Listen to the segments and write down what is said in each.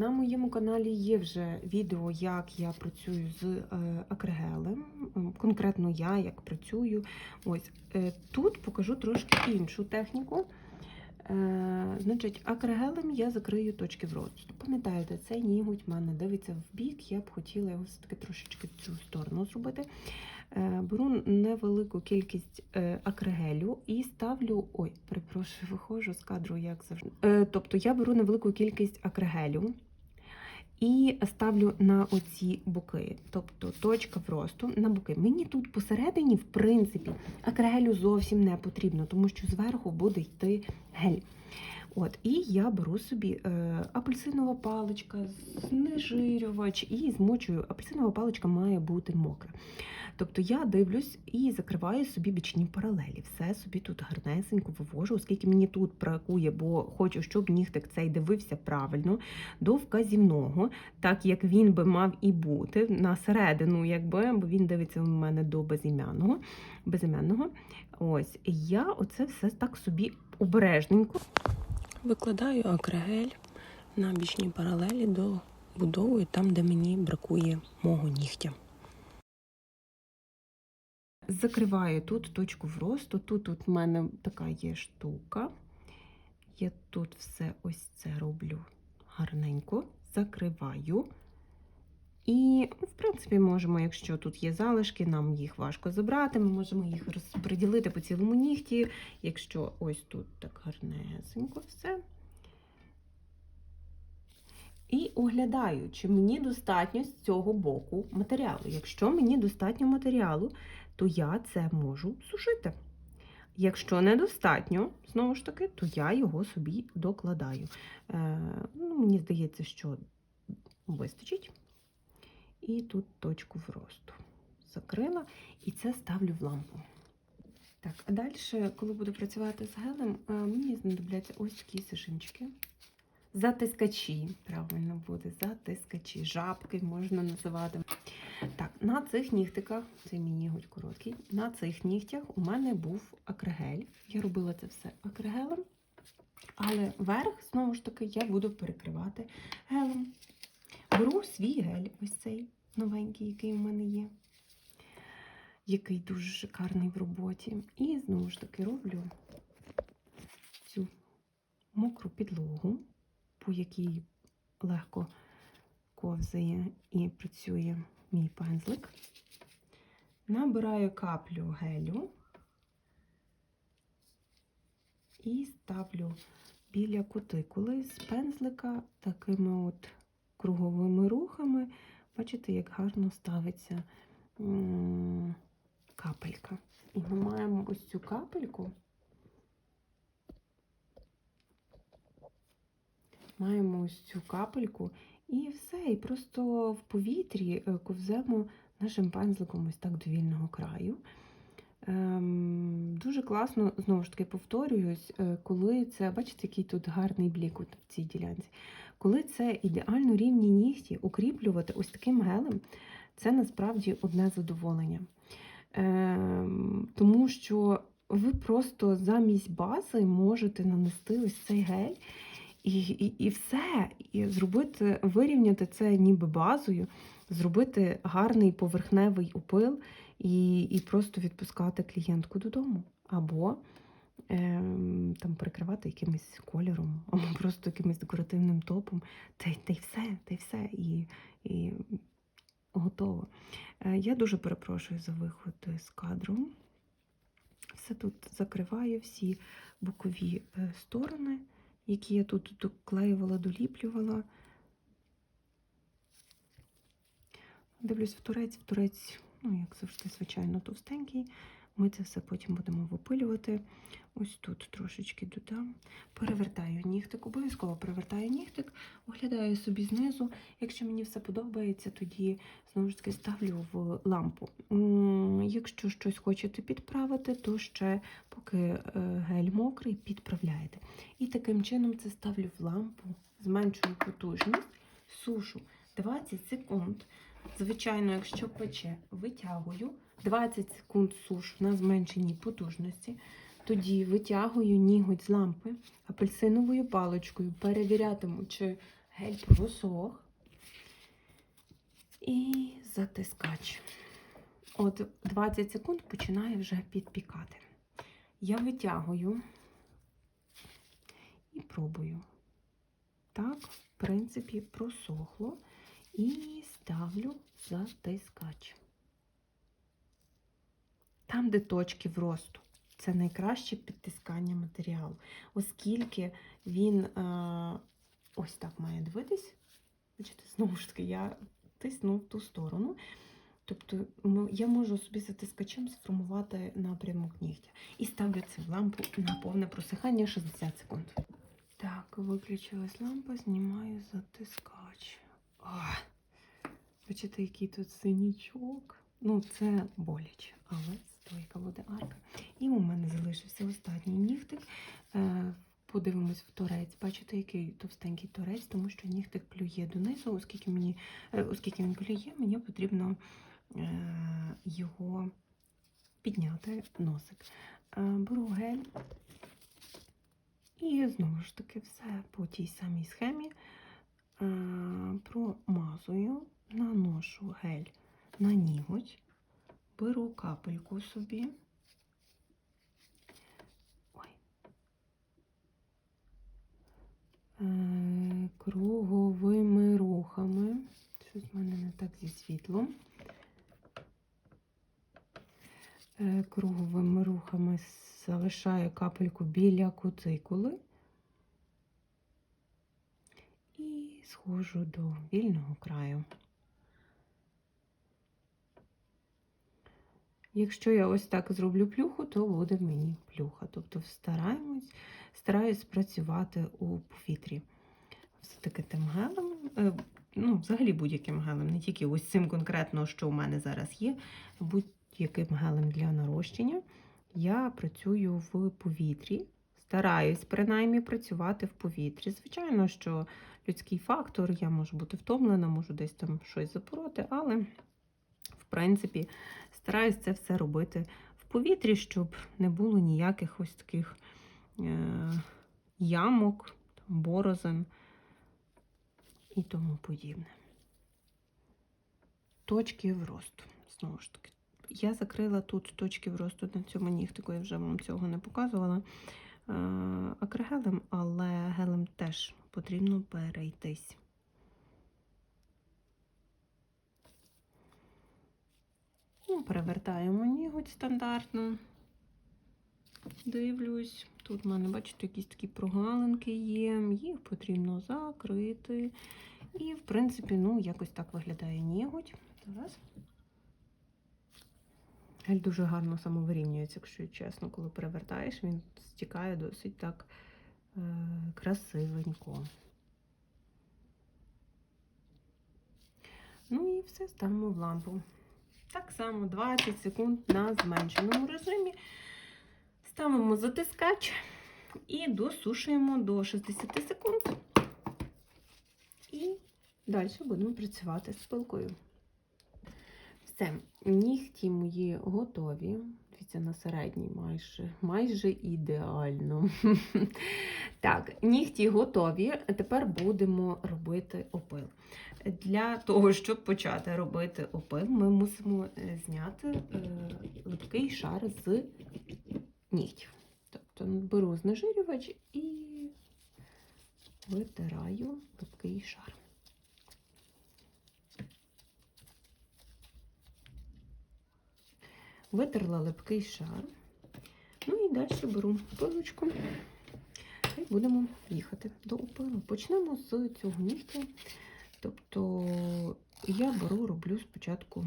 на моєму каналі є вже відео, як я працюю з е, акригелем. Конкретно я як працюю. Ось е, тут покажу трошки іншу техніку. Е, значить, акригелем я закрию точки в вросту. Пам'ятаєте, цей ніготь в мене дивиться в бік, я б хотіла його все-таки трошечки в цю сторону зробити. Беру невелику кількість акригелю і ставлю. Ой, перепрошую, виходжу з кадру, як завжди. Тобто я беру невелику кількість акригелю і ставлю на оці боки, тобто точка просто на боки. Мені тут посередині, в принципі, акрелю зовсім не потрібно, тому що зверху буде йти гель. От, і я беру собі е, апельсинова паличка, знежирювач і змочую. Апельсинова паличка має бути мокра. Тобто я дивлюсь і закриваю собі бічні паралелі. Все собі тут гарнесенько вивожу, оскільки мені тут бракує, бо хочу, щоб нігтик цей дивився правильно до вказівного, так як він би мав і бути на середину, якби, бо він дивиться у мене до безім'яного. безім'яного. Ось я оце все так собі обережненько. Викладаю акригель на бічні паралелі до будови, там, де мені бракує мого нігтя. Закриваю тут точку вросту. Тут от в мене така є штука. Я тут все ось це роблю гарненько, закриваю. І, ну, в принципі, можемо, якщо тут є залишки, нам їх важко забрати, ми можемо їх розподілити по цілому нігті. Якщо ось тут так гарнесенько все. І оглядаю, чи мені достатньо з цього боку матеріалу. Якщо мені достатньо матеріалу, то я це можу сушити. Якщо недостатньо, знову ж таки, то я його собі докладаю. Е, ну, мені здається, що вистачить. І тут точку вросту закрила, і це ставлю в лампу. Так, а далі, коли буду працювати з гелем, е, мені знадобляться ось такі сишинчики. Затискачі, правильно буде, затискачі, жабки можна називати. Так, на цих нігтиках, це мій ніготь короткий, на цих нігтях у мене був акригель. Я робила це все акригелем, але верх, знову ж таки, я буду перекривати гелем. Беру свій гель, ось цей новенький, який у мене є, який дуже шикарний в роботі. І знову ж таки роблю цю мокру підлогу, по якій легко ковзає і працює мій пензлик. Набираю каплю гелю і ставлю біля кутикули з пензлика такими от круговими рухами. Бачите, як гарно ставиться капелька. І ми маємо ось цю капельку. Маємо ось цю капельку і все. І просто в повітрі е, ковземо нашим пензликом ось так до вільного краю. Ем, дуже класно, знову ж таки, повторююсь, е, коли це, бачите, який тут гарний блік в цій ділянці. Коли це ідеально рівні нігті, укріплювати ось таким гелем, це насправді одне задоволення. Ем, тому що ви просто замість бази можете нанести ось цей гель і, і, і все, і зробити, вирівняти це ніби базою, зробити гарний поверхневий опил і, і просто відпускати клієнтку додому. Або там прикривати якимось кольором, або просто якимось декоративним топом. Та, й- та й все, та й все. І, і готово. Е, Я дуже перепрошую за виход з кадру. Все тут закриваю, всі бокові е, сторони, які я тут доклеювала, доліплювала. Дивлюсь в турець, в турець, ну, як завжди, звичайно, товстенький. Ми це все потім будемо випилювати. Ось тут трошечки додам. Перевертаю нігтик, обов'язково перевертаю нігтик, оглядаю собі знизу. Якщо мені все подобається, тоді знову ж таки ставлю в лампу. Якщо щось хочете підправити, то ще, поки е, гель мокрий, підправляєте. І таким чином це ставлю в лампу, зменшую потужність, сушу 20 секунд. Звичайно, якщо пече, витягую 20 секунд сушу на зменшеній потужності. Тоді витягую ніготь з лампи апельсиновою паличкою, перевірятиму, чи Гель просох. І затискач. От 20 секунд починає вже підпікати. Я витягую і пробую. Так, в принципі, просохло. І ставлю затискач. Там, де точки вросту, це найкраще підтискання матеріалу, оскільки він е, ось так має дивитись. Бачите, знову ж таки, я тисну в ту сторону. Тобто я можу собі затискачем сформувати напрямок нігтя. І ставлю цю лампу на повне просихання 60 секунд. Так, виключилась лампа, знімаю затискач. Ах, бачите, який тут синячок. Ну, це боляче, але стойка буде арка. І у мене залишився останній нігтик. Е, Подивимось в торець. Бачите, який товстенький торець, тому що нігтик клює донизу, оскільки мені, е, оскільки він клює, мені потрібно е, його підняти носик. Беру гель і знову ж таки все по тій самій схемі промазую, наношу гель на ніготь, беру капельку собі. Е, Круговими рухами. Щось в мене не так зі світлом. Е, Круговими рухами залишаю капельку біля кутикули і схожу до вільного краю. Якщо я ось так зроблю плюху, то буде мені плюха. Тобто стараємось, стараюсь працювати у повітрі. Все-таки тим гелем, е, ну, взагалі будь-яким гелем, не тільки ось цим конкретно, що у мене зараз є, будь-яким гелем для нарощення. Я працюю в повітрі, стараюсь принаймні працювати в повітрі. Звичайно, що людський фактор, я можу бути втомлена, можу десь там щось запороти, але в принципі стараюсь це все робити в повітрі, щоб не було ніяких ось таких е- ямок, там, борозен і тому подібне. Точки вросту. Знову ж таки, я закрила тут точки вросту на цьому нігтику, я вже вам цього не показувала акригелем, але гелем теж потрібно перейтись. Ну, перевертаємо ніготь стандартно. Дивлюсь. Тут в мене, бачите, якісь такі прогалинки є. Їх потрібно закрити. І, в принципі, ну, якось так виглядає ніготь. Зараз. Гель дуже гарно самовирівнюється, якщо чесно, коли перевертаєш, він стікає досить так е- красивенько. Ну і все, ставимо в лампу. Так само 20 секунд на зменшеному режимі. Ставимо затискач і досушуємо до 60 секунд. І далі будемо працювати з пилкою. Все, нігті мої готові. Дивіться, на середній майже, майже ідеально. Так, нігті готові. Тепер будемо робити опил. Для того, щоб почати робити опил, ми мусимо е, зняти е, липкий шар з нігтів. Тобто беру знежирювач і витираю липкий шар. Витерла липкий шар. Ну і далі беру пилочку і будемо їхати до опилу. Почнемо з цього нігтя. Тобто я беру, роблю спочатку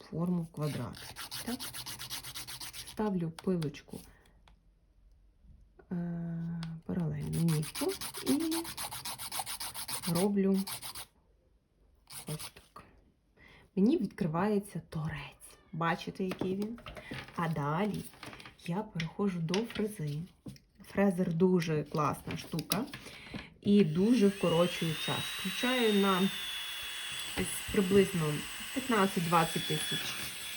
форму квадрат. Так? Ставлю пилочку е, паралельно нігтю і роблю ось так. Мені відкривається торець. Бачите, який він? А далі я переходжу до фрези. Фрезер дуже класна штука і дуже вкорочує час. Включаю на приблизно 15-20 тисяч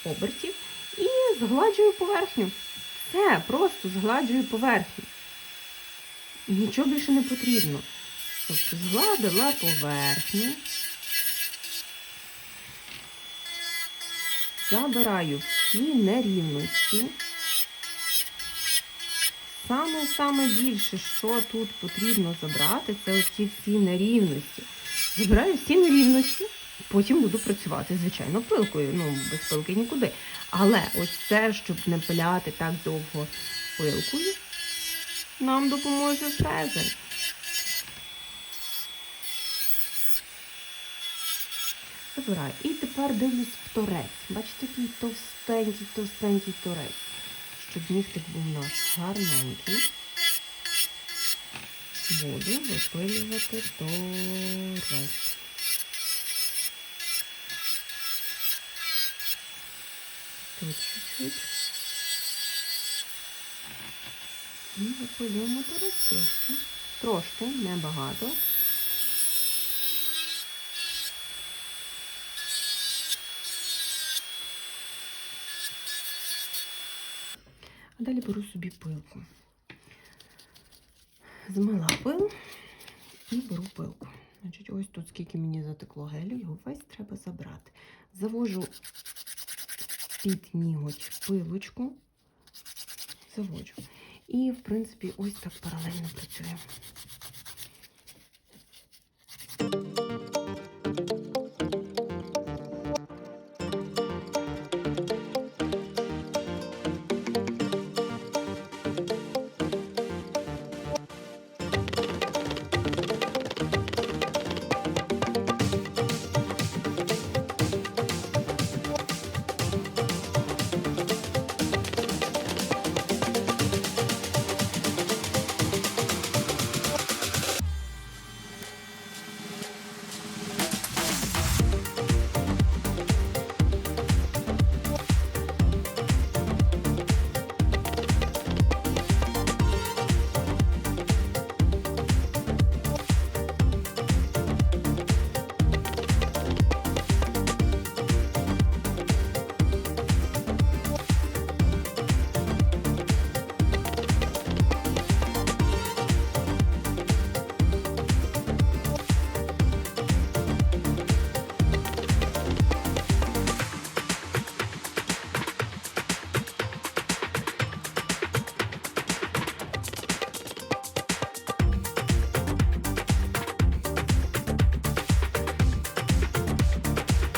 обертів і згладжую поверхню. Все, просто згладжую поверхню. Нічого більше не потрібно. Тобто згладила поверхню. Забираю всі нерівності. Саме саме більше, що тут потрібно забрати, це оці всі нерівності. Забираю всі нерівності, потім буду працювати, звичайно, пилкою. Ну, без пилки нікуди. Але ось це, щоб не пиляти так довго пилкою, нам допоможе фрезер. Забираю. І тепер дивлюсь в торець. Бачите, який товстенький, товстенький торець. Щоб нігтик був наш гарненький. Буду випилювати торець. Тут чуть-чуть. І випилюємо торець трошки. Трошки, небагато. А далі беру собі пилку. Змила пил і беру пилку. Значить, ось тут скільки мені затекло гелю, його весь треба забрати. Завожу під ніготь пилочку, заводжу. І, в принципі, ось так паралельно працює.